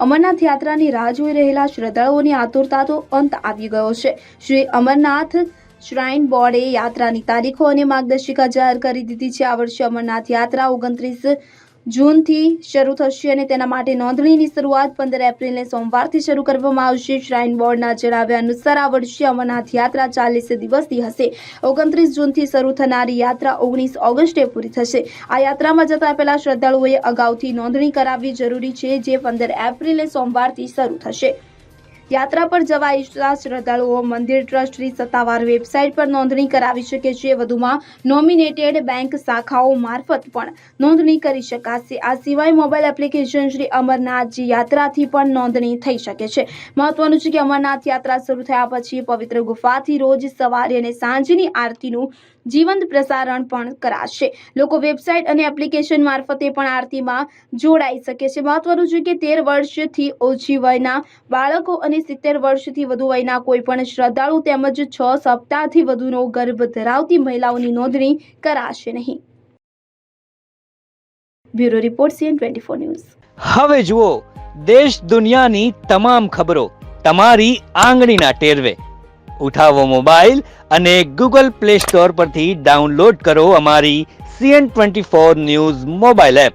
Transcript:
અમરનાથ યાત્રાની રાહ જોઈ રહેલા શ્રદ્ધાળુઓની આતુરતા તો અંત આવી ગયો છે. શ્રી અમરનાથ શ્રાઇન બોર્ડે યાત્રાની તારીખો અને માર્ગદર્શિકા જાહેર કરી દીધી છે. આ વર્ષે અમરનાથ યાત્રા ઓગણત્રીસ જૂનથી શરૂ થશે અને તેના માટે નોંધણીની શરૂઆત પંદર એપ્રિલને સોમવારથી શરૂ કરવામાં આવશે. શ્રાઇન બોર્ડના જણાવ્યા અનુસાર આ વર્ષે અમરનાથ યાત્રા ચાલીસ દિવસની હશે. ઓગણત્રીસ જૂનથી શરૂ થનારી યાત્રા ઓગણીસ ઓગસ્ટે પૂરી થશે. આ યાત્રામાં જતા પહેલા શ્રદ્ધાળુઓએ અગાઉથી નોંધણી કરાવવી જરૂરી છે, જે પંદર એપ્રિલે સોમવારથી શરૂ થશે. યાત્રા પર જવા ઈચ્છતા શ્રદ્ધાળુઓ મંદિર ટ્રસ્ટની સત્તાવાર વેબસાઇટ પર નોંધણી કરાવી શકે છે. વધુમાં નોમિનેટેડ બેંક શાખાઓ મારફત પણ નોંધણી કરી શકાશે. આ સિવાય મોબાઈલ એપ્લિકેશન શ્રી અમરનાથજી યાત્રાથી પણ નોંધણી થઈ શકે છે. મહત્વનું છે કે અમરનાથ યાત્રા શરૂ થયા પછી પવિત્ર ગુફાથી રોજ સવારે અને સાંજની આરતીનું જીવંત પ્રસારણ પણ કરાશે. લોકો વેબસાઇટ અને એપ્લિકેશન મારફતે પણ આરતીમાં જોડાઈ શકે છે. મહત્વનું છે કે તેર વર્ષથી ઓછી વયના બાળકો અને સિત્તેર વર્ષથી વધુ વયના કોઈ પણ શ્રદ્ધાળુ તેમજ છ સપ્તાહથી વધુનો ગર્ભ ધરાવતી મહિલાઓની નોંધણી કરાશે નહીં. Bureau report CN twenty four news. હવે જુઓ, દેશ દુનિયાની તમામ ખબરો તમારી આંગળીના ટેરવે. ઉઠાવો મોબાઈલ અને ગૂગલ પ્લે સ્ટોર પરથી ડાઉનલોડ કરો અમારી CN twenty four news mobile app.